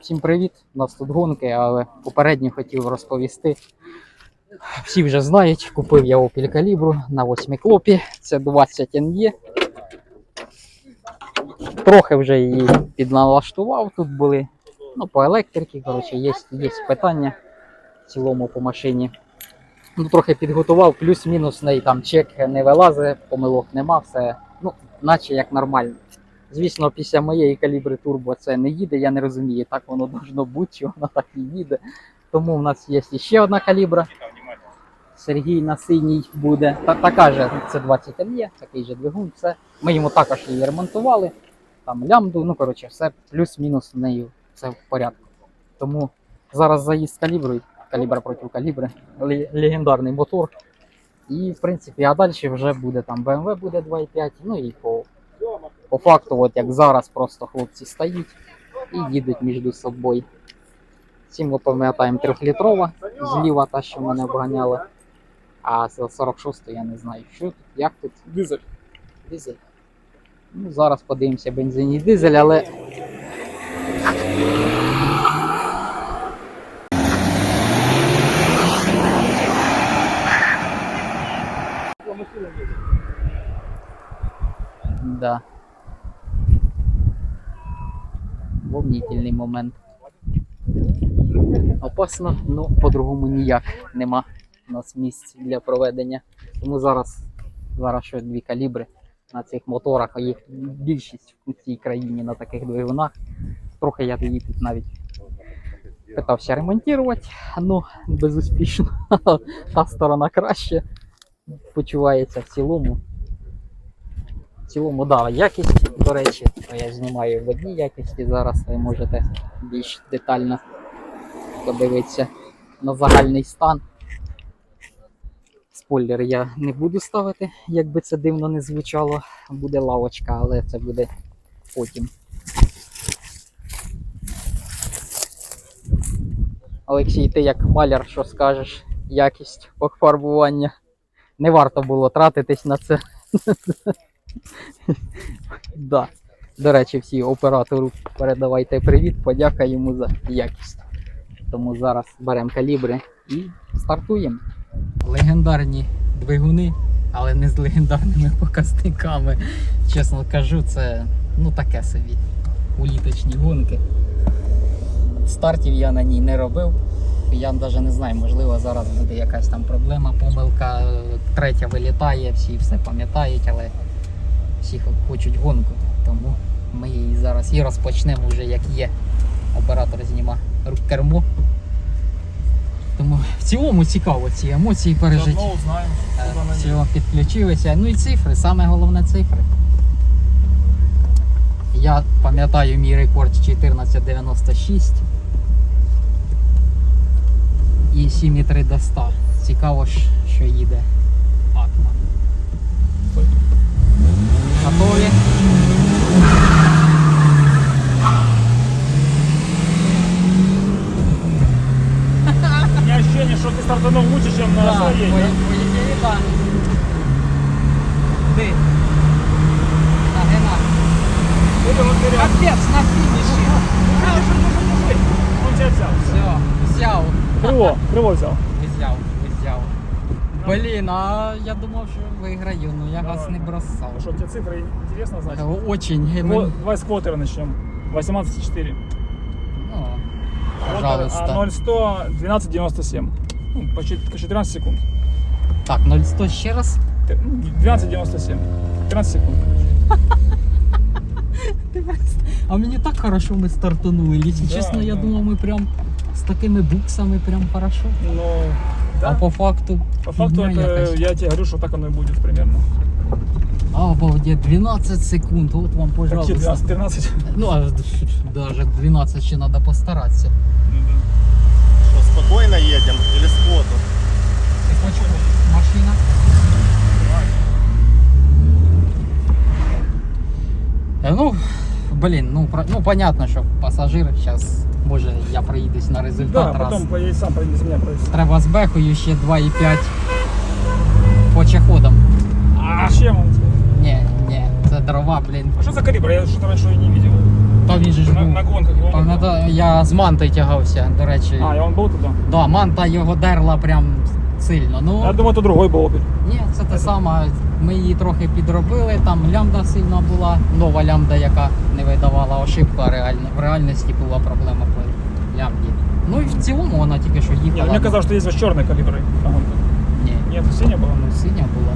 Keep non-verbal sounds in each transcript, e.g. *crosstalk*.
Всім привіт! У нас тут гонки, але попередньо хотів розповісти. Всі вже знають, купив я Opel Calibru на 8 клопі. Це 20 NE. Трохи вже її підналаштував. Тут були ну, по електриці, коротше, є, є питання в цілому по машині. Ну, трохи підготував, плюс-мінус неї там чек не вилазить, помилок нема, все, ну, наче як нормально. Звісно, після моєї калібри турбо це не їде, я не розумію, так воно должно бути, чи воно так і їде. Тому в нас є ще одна калібра. Сергій на синій буде. Та, така же, це 20 є, такий же двигун, все. Ми йому також її ремонтували. Там лямбду, ну коротше, все плюс-мінус в неї все в порядку. Тому зараз заїзд з каліброю, калібра проти калібри, легендарний мотор. І в принципі, а далі вже буде там BMW буде 2.5, ну і по по факту, от як зараз просто хлопці стоять і їдуть між собою. Цим ми пам'ятаємо трьохлітрова, зліва та, що мене обганяла. А з 46 я не знаю, що тут, як тут. Дизель. Дизель. Ну, зараз подивимося бензин і дизель, але. Да. Волнительний момент. Опасно, ну по-другому ніяк нема у нас місць для проведення. Тому зараз, зараз ще дві калібри на цих моторах, а їх більшість у цій країні на таких двигунах. Трохи я її тут навіть питався ремонтувати, ну безуспішно. *laughs* Та сторона краще почувається в цілому. Цілому, да, якість, до речі, я знімаю в одній якісті. Зараз ви можете більш детально подивитися на загальний стан. Спойлер я не буду ставити, як би це дивно не звучало. Буде лавочка, але це буде потім. Олексій, ти як маляр, що скажеш? Якість пофарбування. Не варто було тратитись на це. *laughs* да. До речі, всі оператору передавайте привіт, подяка йому за якість. Тому зараз беремо калібри і стартуємо. Легендарні двигуни, але не з легендарними *laughs* показниками. Чесно кажу, це ну таке собі. Уліточні гонки. Стартів я на ній не робив. Я навіть не знаю, можливо, зараз буде якась там проблема, помилка, третя вилітає, всі все пам'ятають, але всі хочуть гонку. Тому ми її зараз і розпочнемо вже як є. Оператор зніма рук кермо. Тому в цілому цікаво ці емоції пережити. Е. Всього підключилися. Ну і цифри, саме головне цифри. Я пам'ятаю мій рекорд 1496 і 7,3 до 100. Цікаво, що їде Готові? У меня ощущение, что ты стартанул лучше, чем на Так, своей. по, да? по ідеї, так. Ти. Нагина. Ты был вперед. Капець на фініші. Он тебя взял. Все, взяв. Крыло, крыло взял. Взяв, взяв. Блін, а я думав, що виграю, ну я вас не бросав. Ну что, тебе цифры интересно знать? Е, Очень. Ну, давай с квотера начнем. 18,4. Ну, Квотер, пожалуйста. А 0,100, 12,97. Ну, почти 14 секунд. Так, 0,100 ще раз. Ты- ну, 12,97. 13 секунд. А мені так хорошо ми стартанули. Якщо Да, чесно, я да. думав, ми прям з такими буксами прям хорошо. Ну, А да. по факту. По факту, это, якась. я тебе говорю, что так оно и будет примерно. Обалдеть, 12 секунд. От вам, Какие пожалуйста. 12, 13? Ну, аж даже 12 ще треба постаратися. Ну, да. Что, спокойно едем или с фото? Ти хочеш машина? Е, Ну, блін, ну, про- ну понятно, що пасажир зараз, може, я проїдусь на Да, результат раз. потом поедешь сам, без меня проедешь. Треба з бехою ще 2,5 по чеходам. А зачем он тебе? Ні, ні, це дрова, блін. А что за калибр? Я что-то раньше и не видел. Та він же ж На, був. на гонках. он Пам'ятаю, я з манти тягався, до речі. А, и он был туда? Да, манта його дерла прям сильно. Ну, Я думаю, это другой был опель. ні, це те саме. Ми її трохи підробили, там лямбда сильна була, нова лямбда, яка не видавала ошибка реально. В реальності була проблема по лямбді. Ну і в цілому вона тільки що Нет, їхала. мне казалось, что есть вот черные калибры на гонках. Ні, Нет, синяя была? ну синя була.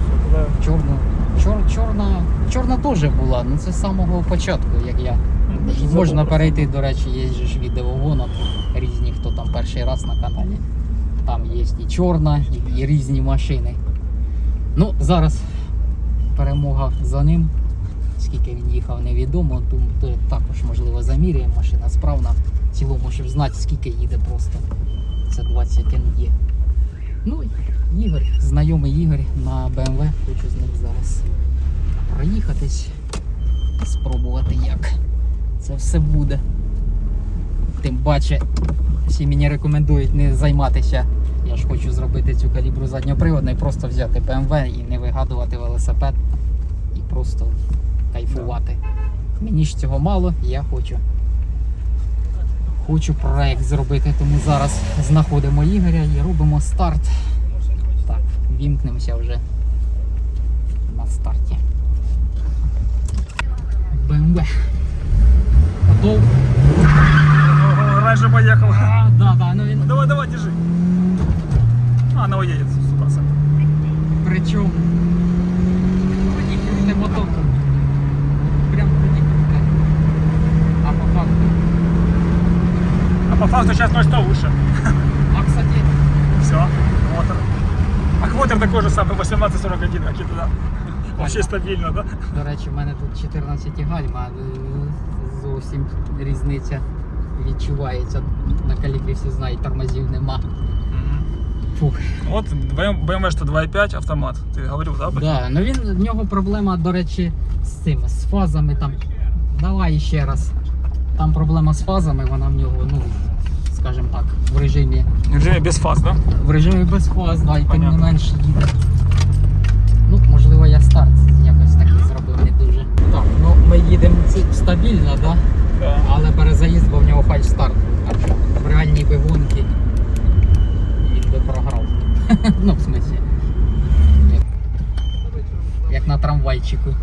Всё, тогда- Чорну. Чор, чорна, чорна теж була, ну це з самого початку, як я. Забыл Можна просто. перейти, до речі, є же ж відеогонок різні, хто там перший раз на каналі. Там є і чорна, і, і різні машини. Ну, зараз перемога за ним. Скільки він їхав, невідомо. Тому то також можливо заміряємо. Машина справна. В цілому, щоб знати, скільки їде просто. Це 20 є. Ну, Ігор, знайомий Ігор на BMW. Хочу з ним зараз проїхатись, спробувати як це все буде. Тим паче, всі мені рекомендують не займатися. Я ж хочу зробити цю калібру задньоприводну і просто взяти BMW і не вигадувати велосипед і просто кайфувати. Мені ж цього мало, я хочу. Хочу проект зробити, тому зараз знаходимо Ігоря і робимо старт. Так, вімкнемося вже на старті. BMW. Готов? Раньше поехал. А, да, да, ну він Давай, давай, держи. А, она уедет, 100%. причому тоді крути. Прям. А по факту. А по факту сейчас 0 выше. А кстати, Все, квотер. А квотер такой же самый, 1841, как и туда. Вообще стабильно, да? до речі, в мене тут 14 гальма, е, зовсім різниця відчувається. На калібрі всі знають, тормозів нема. Фух. Вот BMW что 2.5 автомат. Ты говорил, да? Да, ну він в нього проблема, до речі, з цими з фазами там. Давай ще раз. Там проблема з фазами, вона в нього, ну, скажімо так, в режимі. В режиме без фаз, да? В режимі без фаз, да, і тим не Понятно. менш їде. Ну, можливо, я старт якось такий зробив не дуже. Так, ну ми їдемо стабільно, да? Да. але перезаїзд, бо в нього фальш старт. В реальній би *laughs* ну, в смислі. Як, на трамвайчику.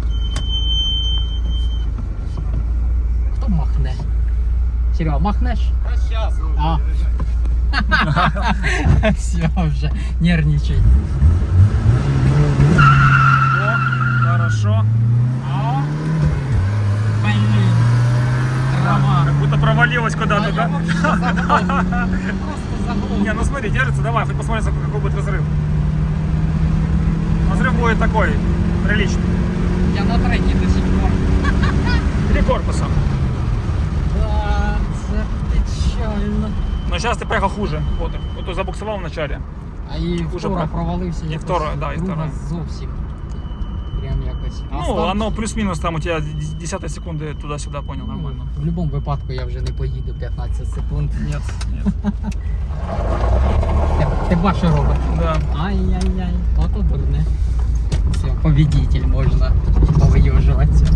Хто махне? Серега, махнеш? А сейчас. А. Все вже нервничай. О, хорошо. А? Блін. Трава. Как будто провалилась А куда-то, я да? *laughs* вообще заглох. Просто заглох. Не, ну смотри, держится, давай, хоть посмотрим, какой будет разрыв. Разрыв будет такой, приличный. Я на третій до сих пор. Или корпусом. Да, це печально. Но сейчас ты поехал хуже. Вот, вот ты забуксовал в начале. А і Уже втора про- провалився. І якось втора, да, і друга втора. зовсім. Прям якось. А ну, старт- оно плюс-минус там у тебя десятой секунды туда-сюда, понял, Ну, нормально. В будь-якому випадку я вже не поїду 15 секунд. Нет, нет. Ти, ти бачиш, що робить. Да. Ай-яй-яй, ото дурне. Все, победитель можна повийожуватися.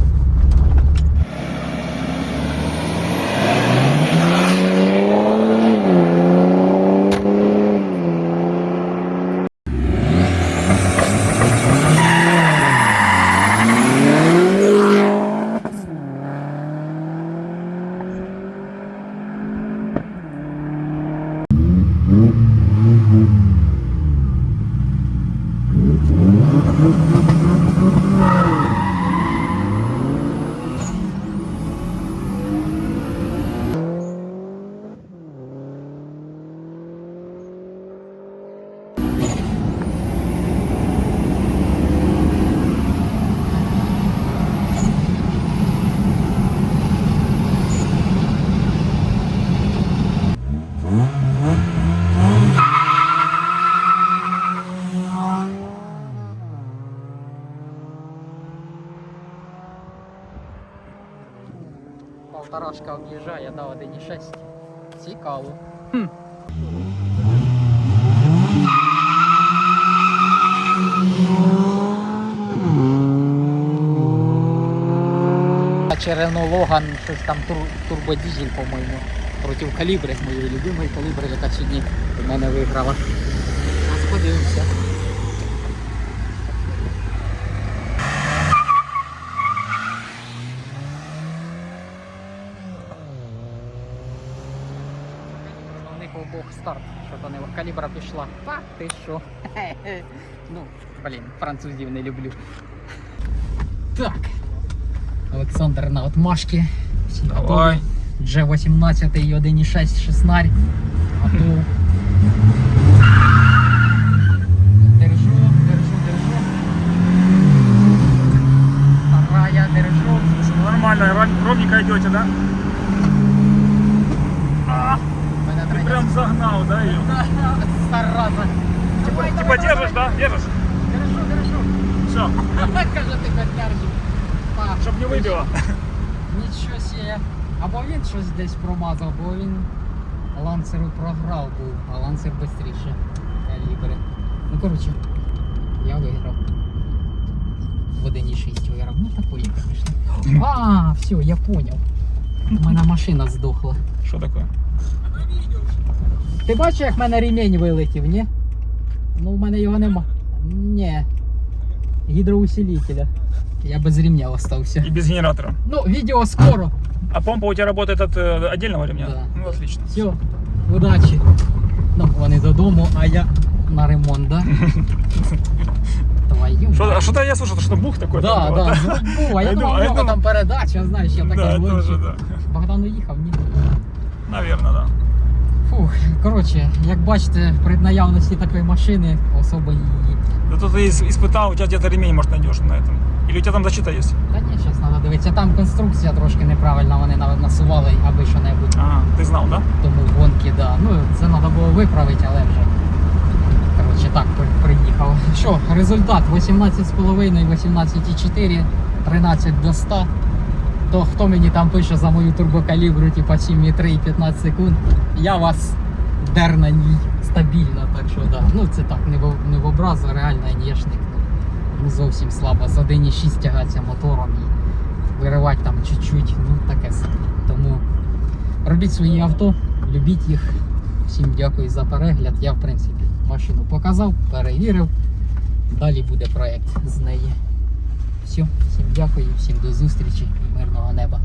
Полторашка об'їжджає, да, 1,6. Цікаво. Хм. Renault Logan, щось там тур, турбодізель, по-моєму, проти калібри, моєї любимої калібри, яка сьогодні в мене виграла. Зараз подивимося. У них обох старт, що то не калібра пішла. Та ти що? *laughs* Ну, блін, французів не люблю. Так. Олександр на отмашки. Всі Давай. готові. G18 і 1.6 шеснарь. Готов. Держу, держу, держу. Вторая, держу. Ну, Нормально, ров- ровненько идете, да? А, ты прям загнал, да, ее? *laughs* Зараза. Давай, Типа давай, держишь, давай. да? Держишь? Держу, держу. Все, *laughs* Каже, ти держиш. А, чтоб не выбило. Нічого себе. Або він щось десь промазав, бо він ланцеру програв був, а ланцер швидше. Калібри. Ну коротше, я виграв. В 1.6 виграв. Ну такої, звісно. А, все, я поняв. У мене машина здохла. Что такое? Ти бачиш, як в мене ремінь вилетів, ні? Ну, в мене його нема. Ні. Гідроусилителя. Я без ремня остався. И без генератора. Ну, відео скоро. А помпа у тебя работает от э, отдельного ремня? Да. Ну, отлично. Все, удачі. Ну, вони додому, а я на ремонт, да? *laughs* Твою. Что, мать. а что-то я слышал, что бух такой Да, там был, да, ну, був, а я Я думав, думаю, у я нього думав. там передача, знаєш, я такий Да, гонщик. тоже, да. Богдан уїхав, ні. Наверное, да. Фух, коротше, як бачите, при наявності такої машини особо її. Да тут ты ис- испытал, у тебя где-то ремень, может, найдешь на этом. Или у тебя там защита есть? Та ні, зараз треба дивитися. Там конструкція трошки неправильна, вони на- насували, аби що-небудь. Ага, ты знал, да? Тому гонки, да. Ну, це треба було виправити, але вже. Коротше, так при- приїхав. Що, результат 18,5, 18,4, 13 до 100. То хто мені там пише за мою турбокалібру, типа 7,3 і 15 секунд, я вас дер на ній стабільно, так що да. Ну це так, не в, не в образ, а реально. Ну, ну зовсім слабо. З 1,6 тягатися мотором і виривати там чуть-чуть, ну таке собі. Тому робіть свої авто, любіть їх. Всім дякую за перегляд. Я, в принципі, машину показав, перевірив. Далі буде проєкт з неї. Все, всім дякую, всім до зустрічі і мирного неба.